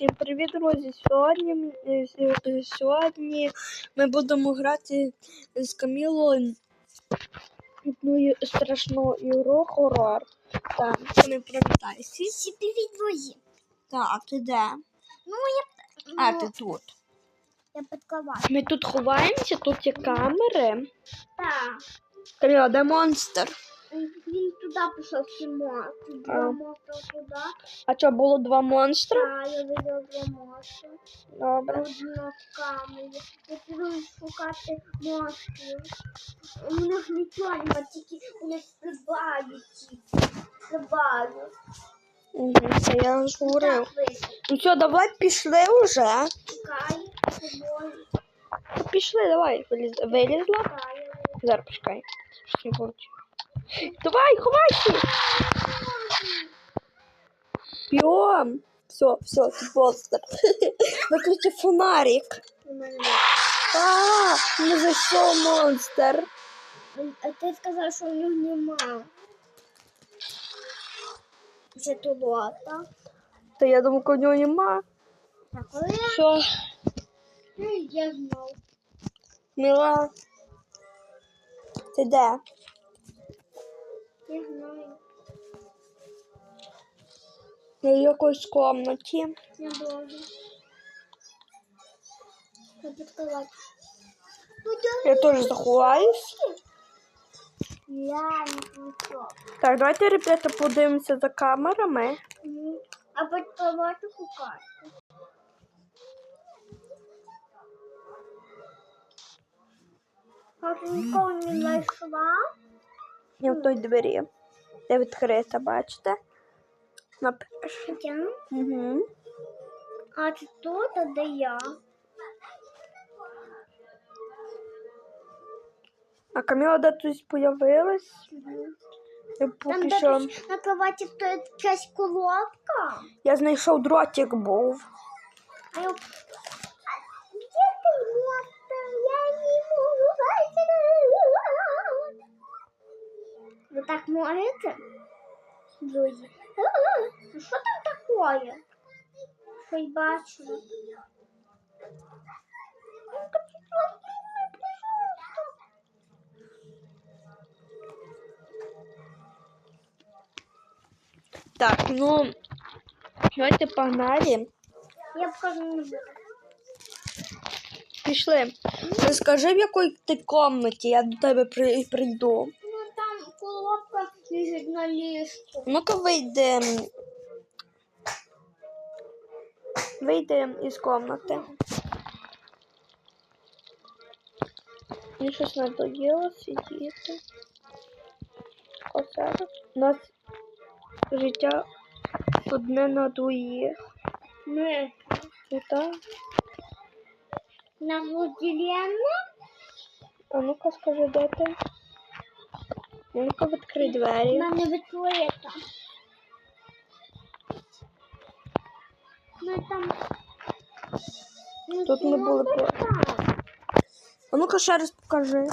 Всім привіт, друзі! Сьогодні, е, е, сьогодні ми будемо грати з Камілою одну страшну ігру хорор. Так, не пам'ятаєш. Всі привіт, друзі. Так, ти де? Ну, я, А, ну, ти тут. я під кровать. Ми тут ховаємося, тут є камери. Так. Каміла, де монстр? Він туди пішов Сімо. А. Два монстра туди. А що, було два монстри? Так, я видела два монстра. Добре. Одно в камері. Я піду шукати монстрів. У них нічого немає, тільки у них стрибають. Стрибають. Угу, це я ж говорив. Так вийшло. Ну що, давай пішли вже. Чекай, тобою. Пішли, давай. Виліз- Вилізла? Чекай. Зараз почекай. Щось не вийде. Давай, ховайся! Бьем! Все, все, тут монстр. Виключи фонарик. А, не зайшов монстр. А ти сказав, що у нього нема. Це тулота. Та я думаю, у нього нема. Так, Все, я знав. мила. Ти де? Я знаю. В якоїсь комнаті. Я боже. Я. Я теж заховаюсь. Я не. Так, давайте, ребята, подивимося за камерами. А підказати шукати. А ти нікого не знайшла? В той двері. Де відкрита, бачите? Напиш. Хоча? Угу. А це тут, а де я? А Каміла де тут появилась. Я Там поки де що. десь на кроваті стоїть якась колодка. Я знайшов дротик був. А я... Вы так можете? Друзі. А що там такое? Щось бачила. Так, ну давайте погнали. Я покажу. Пішли. Ти скажи, в якій ти комнаті, я до тебе при- прийду. Ну лежить на ліжку. Ну-ка вийди. Вийди із комнати. Мені щось надоїло сидіти. Оце у нас життя одне на двоїх. Не. Ну так. На владіляння? А ну-ка скажи, де ти? А Ну-ка відкрий У двері. мене відкрита. Ну там. Ну, Тут ми були що по- там? А ну-ка ще раз покажи.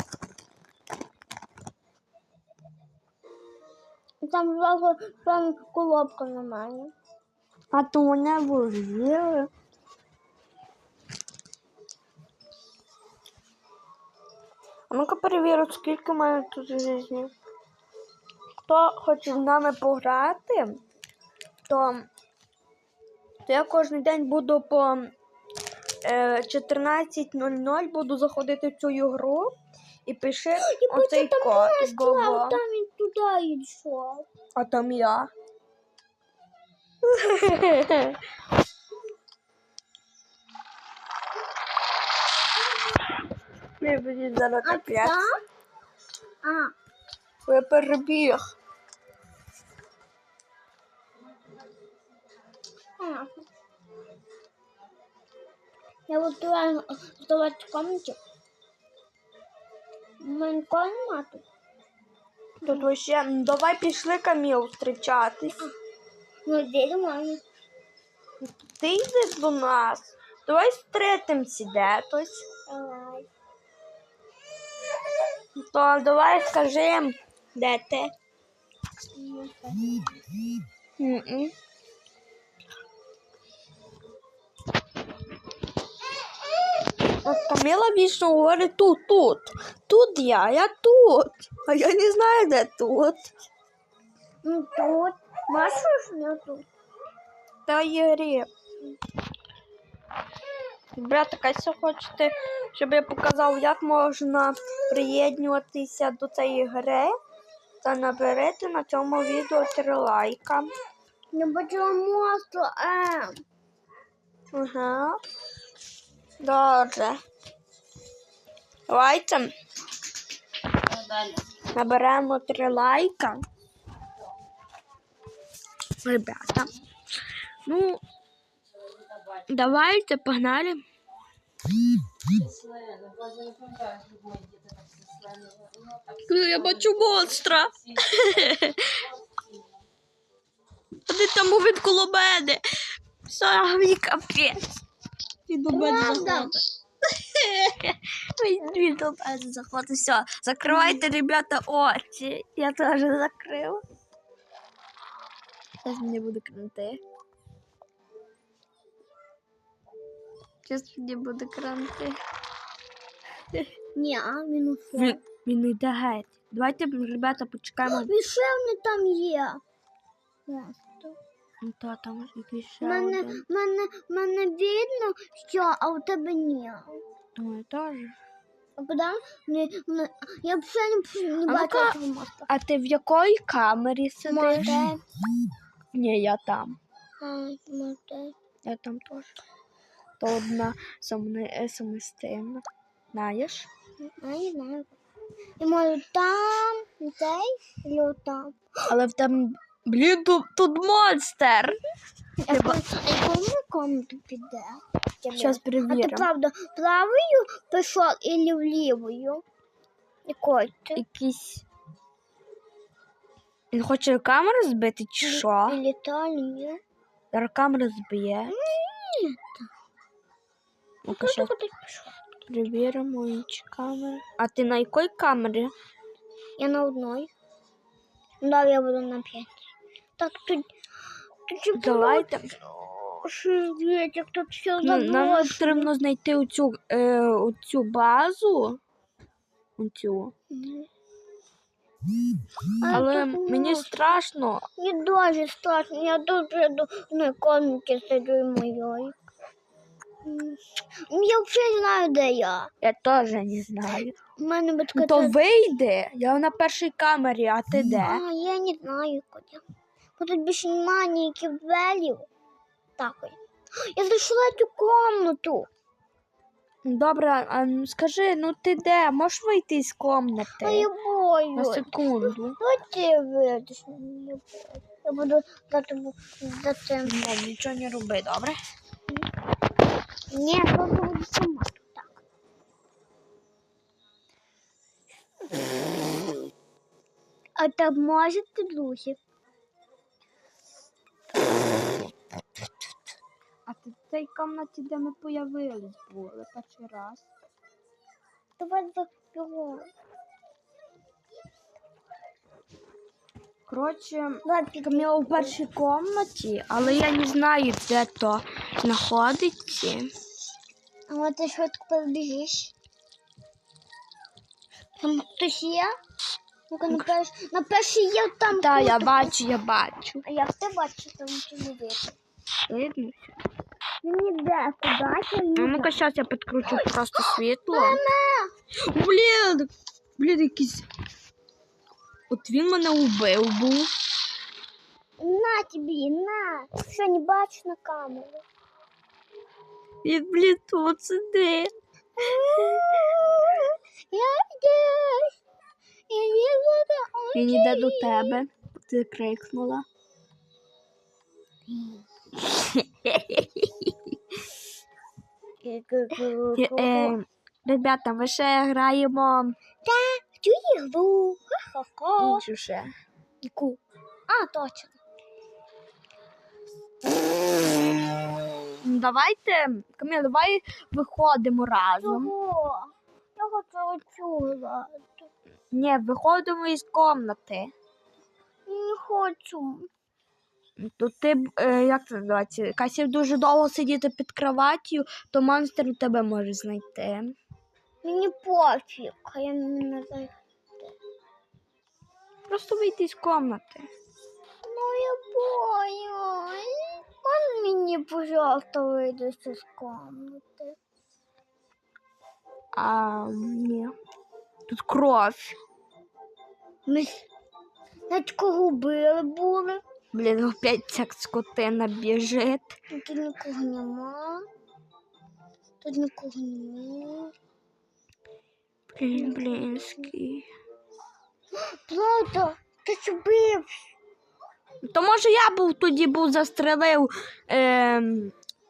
Там зразу там колобка на мене. А то мене вожили. А ну-ка перевірю, скільки в мене тут житті. Хто хоче з нами пограти, то, то я кожен день буду по е, 14.00 буду заходити в цю ігру і пиши оцей код. Там він туди йшов. А там я. Не буде зараз А А, Я перебіг. Понятно. Я вот туда сдавать в комнате. Манько нема тут. Тут вообще, ну давай пішли Каміл зустрічатись. Ну, де немає. Ти йди до нас. Давай встретимся десь. Давай. То давай скажи, де ти? Ну. М-м. От Камила вічно говорить тут, тут. Тут я, я тут. А я не знаю, де тут. Ну тут. Бачиш, не тут. Та Єрі. Ребята, якщо хочете, щоб я показав, як можна приєднуватися до цієї гри, то наберете на цьому відео три лайка. Я бачила монстру М. Ага. Добре. Давайте наберемо три лайка. Ребята. Ну, давайте, погнали. Я бачу монстра. Вони там він коло мене. Самі капець. Він до мене заходить. Він- Він до мене заходить. Все, закривайте, ребята, очі. Я теж закрив. Зараз мені буде кранти. Зараз мені буде кранти. Ні, а він ушов. Він, він йде геть. Давайте, ребята, почекаємо. Він ще не там є. Монстр. Ну, Та там ще Мене, один. мене, мене видно, що, а у тебе ні. Ой, теж. А куди? Не, не, я б ще не, не А бачила ну-ка. цього монстра. А ти в якої камері сидиш? Може, Ні, я там. а, може. Я там теж. То одна самостійна. Знаєш? А, не знаю. І може там, цей, или там. Але в там. Блін, тут, тут монстр. А якому комнату піде? Зараз А ти перевіримо. правда правою пішов или влівою? Якою ти? Якийсь. Він хоче камеру збити чи що? Или та. Зараз камеру зб'є. Куди ти пішов? перевіримо інші камери. А ти на якій камері? Я на одной. Да, я буду на п'ять. Так, тут... Тут Давайте. Шиветик, тут все Ну, нам потрібно знайти оцю, е, оцю базу. Оцю. Але мені страшно. Мне дуже страшно. Я дуже до одной комнате сиджу моей. Я взагалі не знаю, де я. Я теж не знаю. У мене батьки... Ну, то вийде. Я на першій камері, а ти де? А, я не знаю, куди. Бо тут більше немає ніяких дверів. Так. Я зайшла цю комнату. Добре, а ну, скажи, ну ти де? Можеш вийти з А комнати? я На боюсь. секунду. Давайте вийдеш. Я буду дати за це. Ну, нічого не роби, добре? Ні, я буду сама тут так. А так можете, друзі? Цій кімнаті, де ми появились, були перший раз. Давай запіло. Коротше. Каміла у першій кімнаті, але я не знаю, де то знаходиться. А от ти швидко побіжиш. Там хтось є? Ну-ка, на перш... на перший є там. Так, я бачу, я бачу. А як ти бачиш, там не видно? Він ніде, А ну-ка, зараз я підкручу просто світло. Блін! Блін, якийсь. От він мене убив був. На тобі, на. Що, не бачиш на камеру? Він, блін, тут сидить. Я здесь. Я не буду. Він іде до тебе. Ти крикнула. Е, ребята, ми ще граємо Цю ігру. Ха-ха-ха. іншу ще. Яку? А, точно. Давайте, Каміл, давай виходимо разом. Чого? Я хочу оцю. Ні, виходимо із кімнати. Не хочу. То ти е, як це називається? Якась дуже довго сидіти під кроваттю, то монстр тебе може знайти. Мені пофіг, а я не знаю. Просто вийти з кімнати. Ну я боюсь. Мон мені, пожалуйста, вийдеш з комнати. А ні. Тут кров. Ми навіть кого били були. Блін, опять ця скотина біжить. Тут нікого нема. Тут нікого нема. Блін, блінський. Плата, ти ж бив. То може я був тоді був застрелив, е,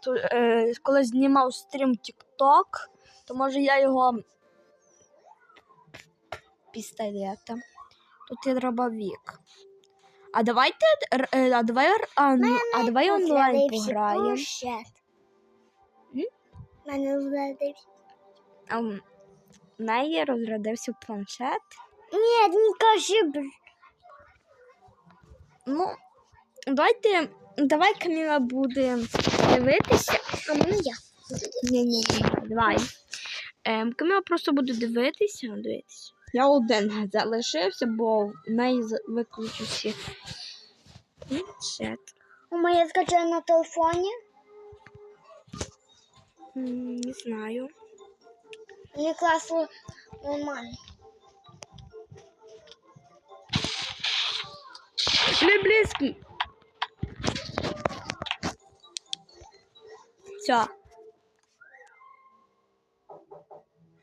то, е, коли знімав стрім TikTok, то може я його пістолетом. Тут є дробовик. А давайте е, а давай, а, ну, а давай онлайн пограємо. М? Мене розглядався. А, в неї розрядився планшет. Ні, не кажи, бр. Ну, давайте, давай Каміла буде дивитися. А мене я. Ні, ні, ні, давай. Ем, Каміла просто буде дивитися, дивитися. Я один залишився, бо в неї виключився планшет. У мене скачає на телефоні. Не знаю. Мені класно нормально. Не близький. Все.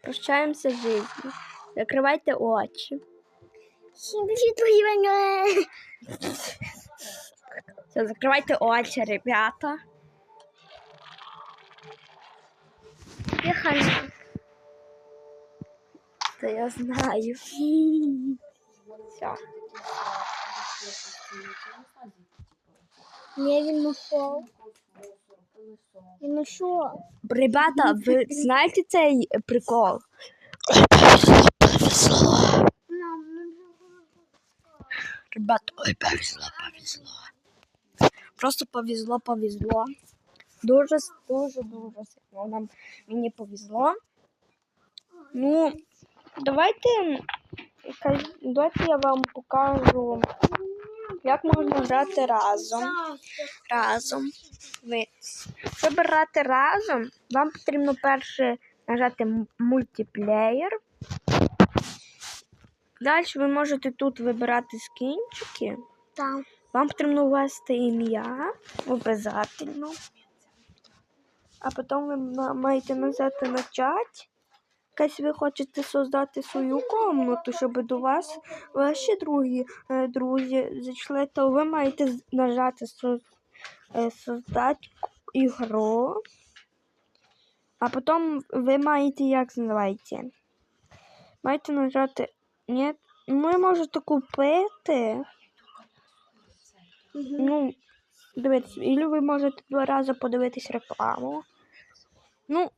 Прощаємося з життю. Закривайте очі. Все, закривайте очі, ребята. Я хана. Це я знаю. Все. Я він знайшов. Він знайшов. Ребята, ви знаєте цей прикол? Ну Ребята, ой, повезло, повезло. Просто повезло, повезло. Дуже, дуже, дуже сильно нам мені повезло. Ну, давайте, давайте я вам покажу, як можна грати разом. Разом. Ви, щоб грати разом, вам потрібно перше нажати мультиплеєр. Далі ви можете тут вибирати скінчики. Там. Вам потрібно ввести ім'я обов'язково. А потім ви маєте нажати на чат. Якась ви хочете создати свою комнату, щоб до вас ваші другі е, друзі зайшли, то ви маєте нажати е, создати ігру. А потім ви маєте, як називається? Маєте нажати. Ні, ви можете купити. Ну, дивіться, і ви можете два рази подивитись рекламу. Ну,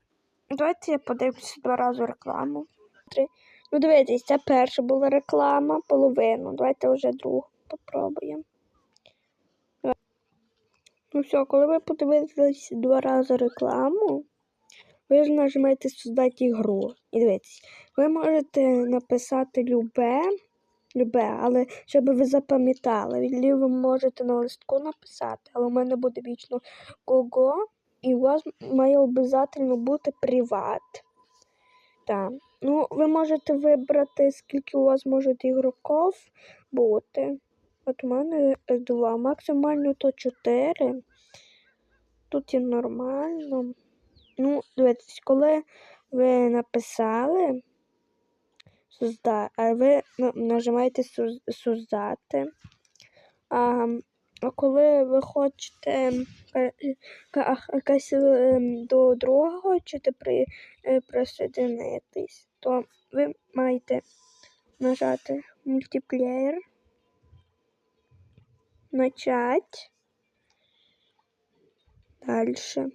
давайте я подивлюся два рази рекламу. Три. Ну, дивіться, це перша була реклама, половину. Давайте вже другу попробуємо. Ну все, коли ви подивились два рази рекламу, ви ж нажмете создати ігру. І дивіться, ви можете написати любе, любе, але щоб ви запам'ятали, ви можете на листку написати, але у мене буде вічно кого, і у вас має обов'язково бути приват. Так. Ну, ви можете вибрати, скільки у вас можуть ігроків бути. От у мене два, максимально то чотири. Тут і нормально. Ну, дивіться, коли ви написали, а ви нажимаєте «Соз- создати. А, а коли ви хочете е, якась е, до другого хочете при, е, присоединитись, то ви маєте нажати мультиплеєр, начать. Дальше.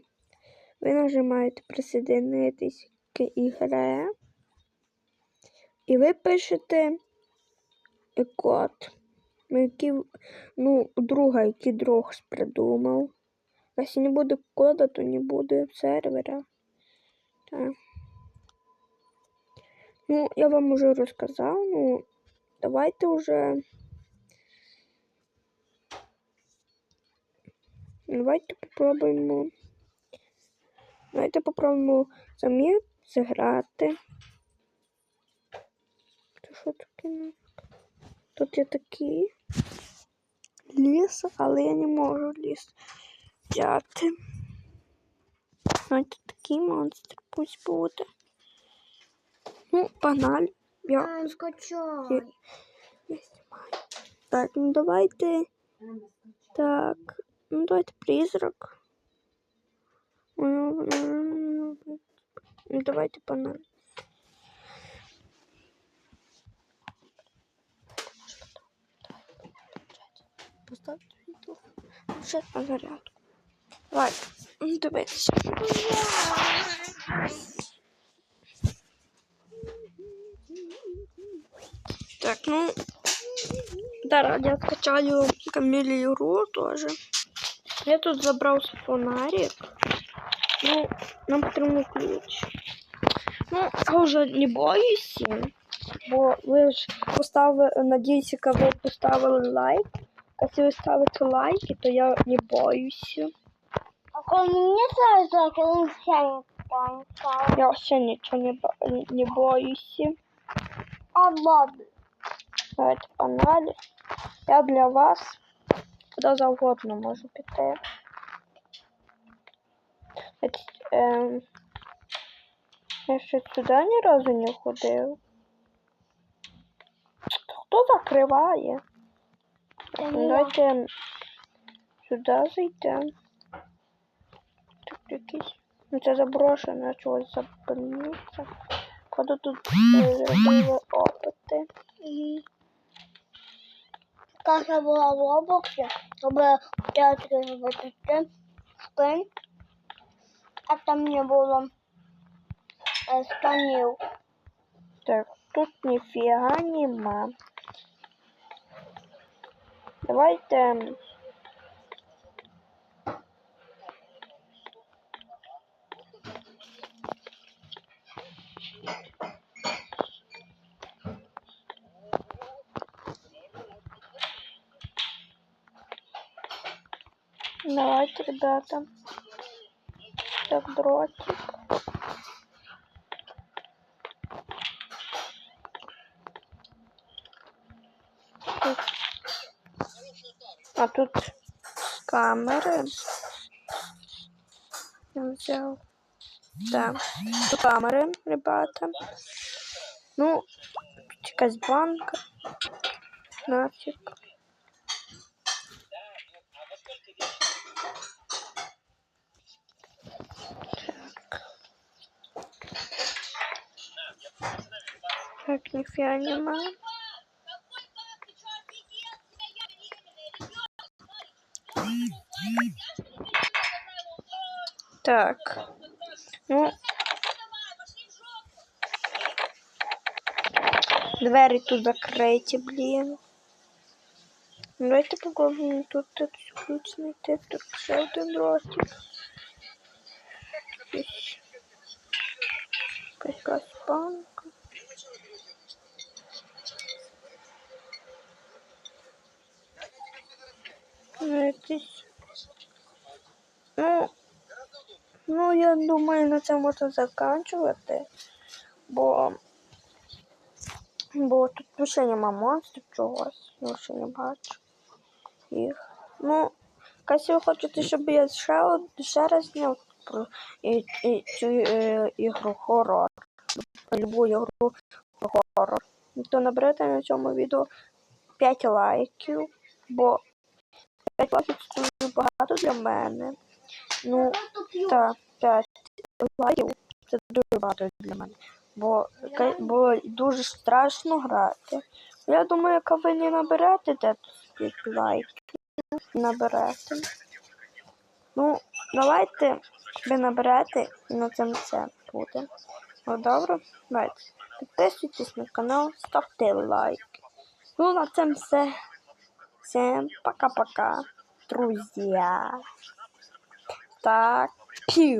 Ви нажимаєте присоединитись к ігре. І ви пишете код. Які, ну, друга, який друг придумав. Якщо не буде кода, то не буде сервера. Так. Ну, я вам уже розказав, ну, давайте уже. Давайте попробуємо. Давайте попробуємо самі зіграти. Це що таке? Тут є такий ліс, але я не можу ліс взяти. Давайте такий монстр пусть буде. Ну, погнали. Я, скачай. я. Так, ну давайте. Так, ну давайте призрак. Ну, давайте погнали. Поставте відео. Ще на зарядку. Ну, дивіться. Так, ну, да, я скачаю Камиле игру тоже. Я тут забрал фонарик. Ну, нам потрібен ключ. Ну, я вже не боюся, бо ви ж поставили, надіюся, ви поставили лайк. Якщо ви ставите лайки, то я не боюся. А коли мені зараз коли все там стало. Я ще нічого не, бо- не боюся. А ладно. Давайте погнали. Я для вас куди завгодно можу піти. От, ем, я ще сюди ні разу не ходив. Хто закриває? Давайте сюди зайдемо. Тут якийсь. Ну це заброшено чогось запальниця. Коли тут е, зробили опити. Каша була в Робоксі, робила в театрі робити спин, а там не було е, станів. Так, тут ніфіга нема. Давайте. Давайте, ребята. Так, дротик. Тут. А тут камери. Я взял. Да. Тут камери, ребята. Ну, якась банка. Нафиг. Так, ніфіга нема. Так. Ну. Двері тут закриті, блін. Ну, Давайте попробуємо тут тут ключ знайти. Тут ще один ротик. Якийсь- Якась банка. Ну, якийсь. Ну, ну, я думаю, на цьому можна заканчувати, бо, бо тут більше нема монстрів чогось, я ще не бачу їх. Ну, якщо ви хочете, щоб я ще, ще раз зняв про і, і, цю е, ігру хорор, любу ігру хорор, то наберете на цьому відео 5 лайків, бо 5 лайків це дуже багато для мене. Ну, так, 5 лайків це дуже багато для мене. Бо, бо дуже страшно грати. Я думаю, яка ви не наберете де 5 лайків, наберете. Ну, давайте ви наберете і на цьому все буде. Ну, добре, давайте. Підписуйтесь на канал, ставте лайк. Ну, на цьому все. Всем пока-пока, друзья. Так, пью.